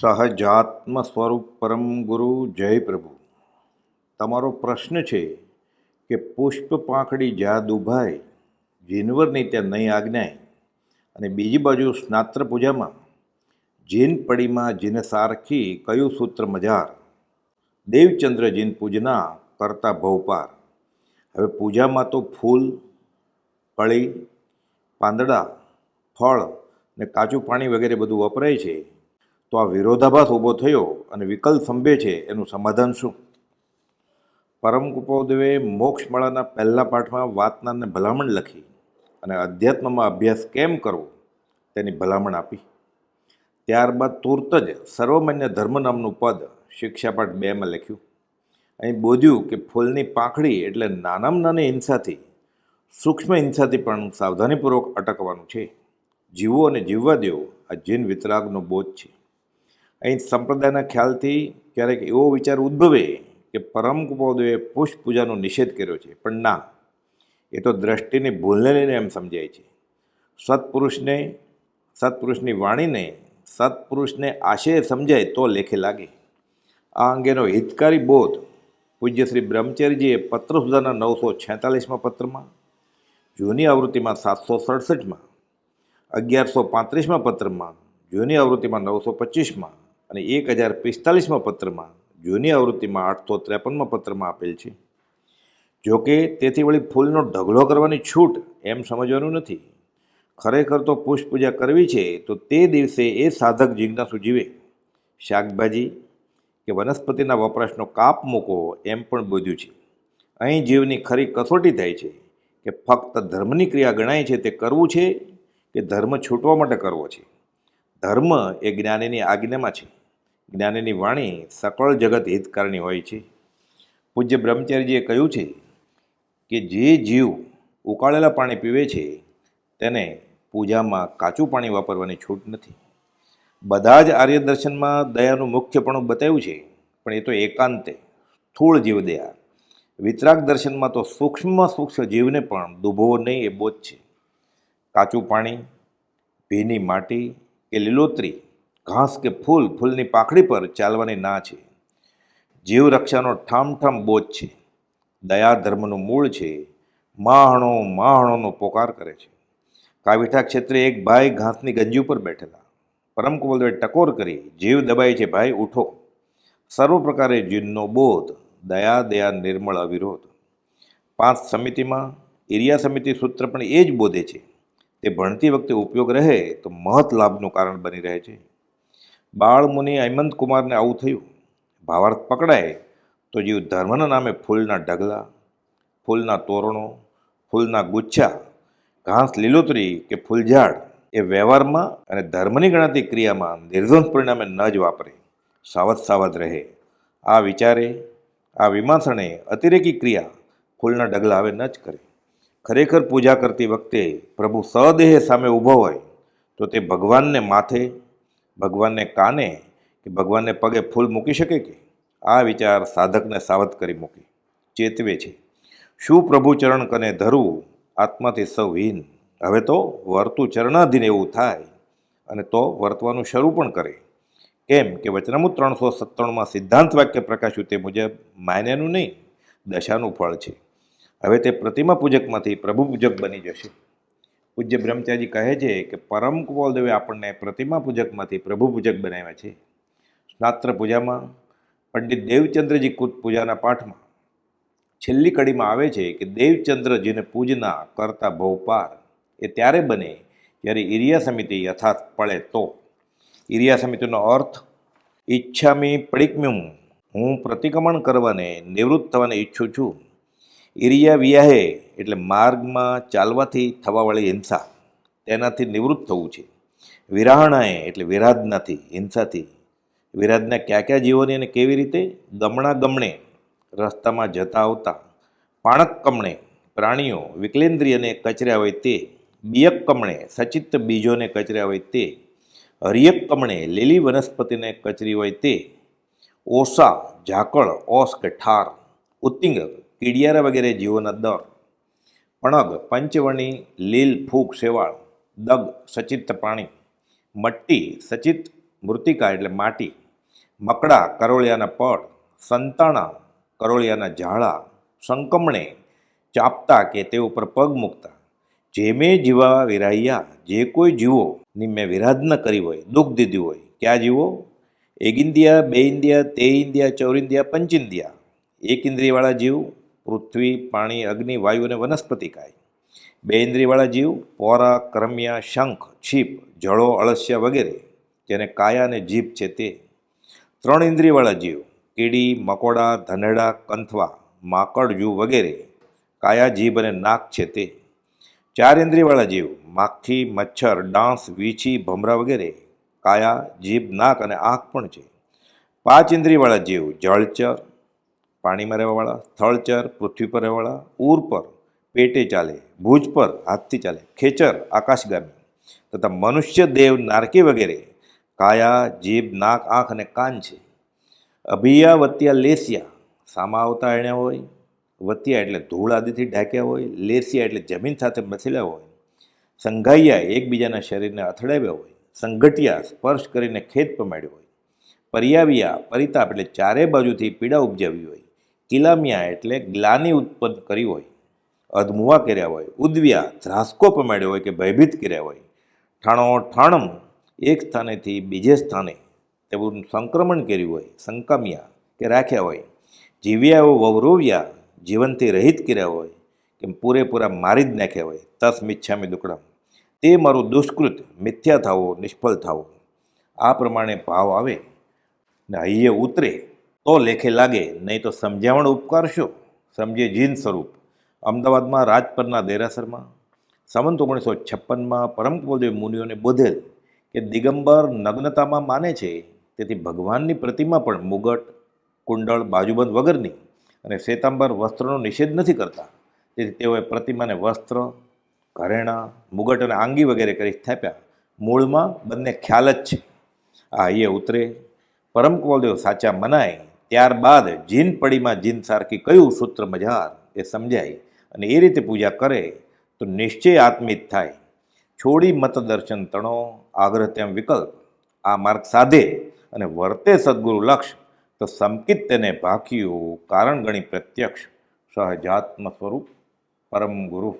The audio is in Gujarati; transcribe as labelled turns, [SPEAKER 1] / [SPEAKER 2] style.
[SPEAKER 1] સહજાત્મ સ્વરૂપ પરમ ગુરુ, જય પ્રભુ. તમારો પ્રશ્ન છે કે પુષ્પ પાંખડી જા દુભાય જીનવરની ત્યાં નહીં આજ્ઞાય. અને બીજી બાજુ સ્નાત્ર પૂજામાં, જીન પડીમાં જીન સારખી કયું સૂત્ર મજાર? દેવચંદ્ર જીન પૂજના કરતા ભવપાર. હવે પૂજામાં તો ફૂલ, કળી, પાંદડા, ફળ ને કાચું પાણી વગેરે બધું વપરાય છે. તો આ વિરોધાભાસ ઊભો થયો અને વિકલ્પ સંભે છે, એનું સમાધાન શું? પરમ કુપોદેવે મોક્ષમાળાના પહેલા પાઠમાં વાતનારને ભલામણ લખી અને અધ્યાત્મમાં અભ્યાસ કેમ કરવો તેની ભલામણ આપી. ત્યારબાદ તુરત જ સર્વમાન્ય ધર્મ નામનું પદ શિક્ષાપાઠ બેમાં લખ્યું. અહીં બોધ્યું કે ફૂલની પાંખડી એટલે નાનામાં નાની હિંસાથી, સૂક્ષ્મ હિંસાથી પણ સાવધાનીપૂર્વક અટકવાનું છે. જીવો અને જીવવા દેવો આ જીન વિતરાગનો બોધ છે. અહીં સંપ્રદાયના ખ્યાલથી ક્યારેક એવો વિચાર ઉદ્ભવે કે પરમ કુપોદેવે પુષ્પ પૂજાનો નિષેધ કર્યો છે. પણ ના, એ તો દ્રષ્ટિની ભૂલને લઈને એમ સમજાય છે. સત્પુરુષને, સત્પુરુષની વાણીને સત્પુરુષને આશય સમજાય તો લેખે લાગે. આ અંગેનો હિતકારી બોધ પૂજ્ય શ્રી બ્રહ્મચર્યજીએ પત્ર સુધાના નવસો છેતાલીસમાં પત્રમાં, જૂની આવૃત્તિમાં સાતસો સડસઠમાં, અગિયારસો પાંત્રીસમાં પત્રમાં, જૂની આવૃત્તિમાં નવસો પચીસમાં અને એક હજાર પિસ્તાલીસમાં પત્રમાં, જૂની આવૃત્તિમાં આઠસો ત્રેપનમાં પત્રમાં આપેલ છે. જોકે તેથી વળી ફૂલનો ઢગલો કરવાની છૂટ એમ સમજવાનું નથી. ખરેખર તો પુષ્પ પૂજા કરવી છે તો તે દિવસે એ સાધક જિજ્ઞાસુ જીવે. શાકભાજી કે વનસ્પતિના વપરાશનો કાપ મૂકો એમ પણ બોધ્યું છે. અહીં જીવની ખરી કસોટી થાય છે કે ફક્ત ધર્મની ક્રિયા ગણાય છે તે કરવું છે કે ધર્મ છૂટવા માટે કરવો છે? ધર્મ એ જ્ઞાનીની આજ્ઞામાં છે. જ્ઞાનીની વાણી સકળ જગત હિતકારણી હોય છે. પૂજ્ય બ્રહ્મચારીજીએ કહ્યું છે કે જે જીવ ઉકાળેલા પાણી પીવે છે, તેને પૂજામાં કાચું પાણી વાપરવાની છૂટ નથી. બધા જ આર્ય દર્શનમાં દયાનું મુખ્યપણું બતાવ્યું છે, પણ એ તો એકાંતે સ્થૂળ જીવ દયા વિતરાગ દર્શનમાં તો સૂક્ષ્મમાં સૂક્ષ્મ જીવને પણ દુભવો નહીં એ બોધ છે. કાચું પાણી, ભીની માટી કે લીલોતરી ઘાસ કે ફૂલ ફૂલની પાંખડી પર ચાલવાની ના છે. જીવ રક્ષાનો ઠામઠામ બોધ છે. દયા ધર્મનું મૂળ છે. માહણો માહણોનો પોકાર કરે છે. કાવીઠા ક્ષેત્રે એક ભાઈ ઘાસની ગંજી ઉપર બેઠેલા. પરમ કુમલદેવે ટકોર કરી, જીવ દબાય છે ભાઈ, ઉઠો. સર્વ પ્રકારે જીવનો બોધ, દયા દયા, નિર્મળ, અવિરોધ. પાંચ સમિતિમાં એરિયા સમિતિ સૂત્ર પણ એ જ બોધે છે. તે ભણતી વખતે ઉપયોગ રહે તો મહત લાભનું કારણ બની રહે છે. બાળ મુનિ હેમંત કુમારને આવું થયું. ભાવાર્થ પકડાય તો જીવ ધર્મના નામે ફૂલના ઢગલા, ફૂલના તોરણો, ફૂલના ગુચ્છા, ઘાસ લીલોતરી કે ફૂલઝાડ એ વ્યવહારમાં અને ધર્મની ગણાતી ક્રિયામાં નિર્ધ્વંસ પરિણામે ન જ વાપરે. સાવધ સાવધ રહે. આ વિચારે, આ વિમાસણે અતિરેકી ક્રિયા ફૂલના ડગલા હવે ન જ કરે. ખરેખર પૂજા કરતી વખતે પ્રભુ સદેહ સામે ઊભો હોય તો તે ભગવાનને માથે ભગવાનને કાને કે ભગવાનને પગે ફૂલ મૂકી શકે કે? આ વિચાર સાધકને સાવધ કરી મૂકી. ચેતવે છે. શું પ્રભુ ચરણ કને ધરવું આત્માથી સૌ હીન. હવે તો વર્તું ચરણાધીન એવું થાય અને તો વર્તવાનું શરૂ પણ કરે. કેમ કે વચનામુ ત્રણસો સત્તાણુંમાં સિદ્ધાંત વાક્ય પ્રકાશ્યું તે મુજબ માયનેનું નહીં, દશાનું ફળ છે. હવે તે પ્રતિમા પૂજકમાંથી પ્રભુ પૂજક બની જશે. પૂજ્ય બ્રહ્મચારી કહે છે કે પરમ કુપોલદેવે આપણને પ્રતિમા પૂજકમાંથી પ્રભુ પૂજક બનાવ્યા છે. સ્નાત્ર પૂજામાં પંડિત દેવચંદ્રજી કૃત પૂજાના પાઠમાં છેલ્લી કડીમાં આવે છે કે દેવચંદ્રજીને પૂજના કરતા ભવપાર એ ત્યારે બને જ્યારે ઇરિયા સમિતિ યથાર્થ પડે તો. ઇરિયા સમિતિનો અર્થ, ઈચ્છામી પડિકમ્યુમ, હું પ્રતિક્રમણ કરવાને નિવૃત્ત થવાને ઈચ્છું છું. ઇરિયા વિયાહે એટલે માર્ગમાં ચાલવાથી થવાવાળી હિંસા, તેનાથી નિવૃત્ત થવું છે. વિરાહણાએ એટલે વિરાધનાથી, હિંસાથી. વિરાધના કયા કયા જીવોની અને કેવી રીતે? ગમણા ગમણે, રસ્તામાં જતા આવતા, પાણક કમણે, પ્રાણીઓ, વિકલેન્દ્રિયને કચર્યા હોય તે, બિયક કમણે સચિત્ત બીજોને કચર્યા હોય તે, હરિયક કમણે, લીલી વનસ્પતિને કચરી હોય તે, ઓસા, ઝાકળ, ઓસ કે ઠાર, ઉત્તિંગ કીડિયારા વગેરે જીવોના દર પણગ પંચવણી, લીલ, ફૂગ, શેવાળ, દગ સચિત્ત પાણી મટ્ટી, સચિત મૃતિકા એટલે માટી, મકડા, કરોળિયાના પડ, સંતાણા, કરોળિયાના ઝાડા, સંકમણે ચાપતા કે તે ઉપર પગ મૂકતા. જે મેં જીવા વિરાહ્યા, જે કોઈ જીવોની મેં વિરાધના કરી હોય, દુઃખ દીધું હોય, ક્યાં જીવો? એક ઇન્દિયા બે ઇન્દિયા તે ઇન્દિયા ચૌર ઇન્દિયા પંચ ઇન્દિયા એક ઇન્દ્રિયવાળા જીવ પૃથ્વી, પાણી, અગ્નિ, વાયુ અને વનસ્પતિ કાય. બે ઇન્દ્રિયવાળા જીવ, પોરા, કરમિયા, શંખ, છીપ, જળો, અળસિયા વગેરે, જેને કાયા અને જીભ છે તે. ત્રણ ઇન્દ્રિયવાળા જીવ, કીડી, મકોડા, ધનેડા, કંથવા, માકડ, જૂ વગેરે, કાયા, જીભ અને નાક છે તે. ચાર ઇન્દ્રિયવાળા જીવ, માખી, મચ્છર, ડાંસ, વીછી, ભમરા વગેરે, કાયા, જીભ, નાક અને આંખ પણ છે. પાંચ ઇન્દ્રિયવાળા જીવ, જળચર પાણીમાં રહેવાવાળા સ્થળચર પૃથ્વી પર રહેવાવાળા ઉર પર, પેટે ચાલે, ભૂજ પર હાથથી ચાલે, ખેચર, આકાશગામી તથા મનુષ્ય દેવ નારકી વગેરે, કાયા, જીભ, નાક, આંખ અને કાન છે. અભિયા, વત્યા, લેસિયા સામા આવતા એણ્યા હોય, વત્યા એટલે ધૂળ આદિથી ઢાંક્યા હોય, લેસિયા એટલે જમીન સાથે મથેલા હોય, સંઘાઈયા એકબીજાના શરીરને અથડાવ્યા હોય સંઘટિયા સ્પર્શ કરીને ખેત પમાડ્યો હોય, પરિયાવિયા, પરિતાપ એટલે ચારે બાજુથી પીડા ઉપજાવી હોય કિલામિયા એટલે ગ્લાની ઉત્પન્ન કરી હોય અધમુવા કર્યા હોય, ઉદવ્યા, ધ્રાસકો પમાડ્યો હોય કે ભયભીત કર્યા હોય. ઠાણો ઠાણમ, એક સ્થાનેથી બીજે સ્થાને તેવું સંક્રમણ કર્યું હોય, સંકમ્યા કે રાખ્યા હોય. જીવ્યાઓ વવરોવ્યા, જીવનથી રહિત કર્યા હોય કે પૂરેપૂરા મારી જ નાખ્યા હોય. તસ મિચ્છામી દુકડમ. તે મારું દુષ્કૃત, મિથ્યા થાવો, નિષ્ફળ થાવો. આ પ્રમાણે ભાવ આવે ને હૈયે ઉતરે તો લેખે લાગે, નહીં તો સમજાવણ ઉપકાર શું? સમજે જીન સ્વરૂપ. અમદાવાદમાં રાજપરના દેરાસરમાં સંવંત ઓગણીસો છપ્પનમાં પરમ કુલદેવ મુનિઓને બોધેલ કે દિગંબર નગ્નતામાં માને છે, તેથી ભગવાનની પ્રતિમા પણ મુગટ, કુંડળ, બાજુબંધ વગરની અને શ્વેતાંબર વસ્ત્રનો નિષેધ નથી કરતા. તેથી તેઓએ પ્રતિમાને વસ્ત્ર, ઘરેણાં, મુગટ અને આંગી વગેરે કરી સ્થાપ્યા. મૂળમાં બંને ખ્યાલ જ છે. આ હૈયે ઉતરે પરમ કુલદેવ સાચા મનાય ત્યારબાદ જીન પડીમાં જીન સારખી કયું સૂત્ર મજાર એ સમજાય અને એ રીતે પૂજા કરે તો નિશ્ચય આત્મિત થાય. છોડી મત દર્શન તણો, આગ્રહ તેમ વિકલ્પ. આ માર્ગ સાધે અને વર્તે સદગુરુ લક્ષ, તો સંકિત તેને ભાખ્યું કારણ ગણી પ્રત્યક્ષ. સહજાત્મ સ્વરૂપ પરમ ગુરુ.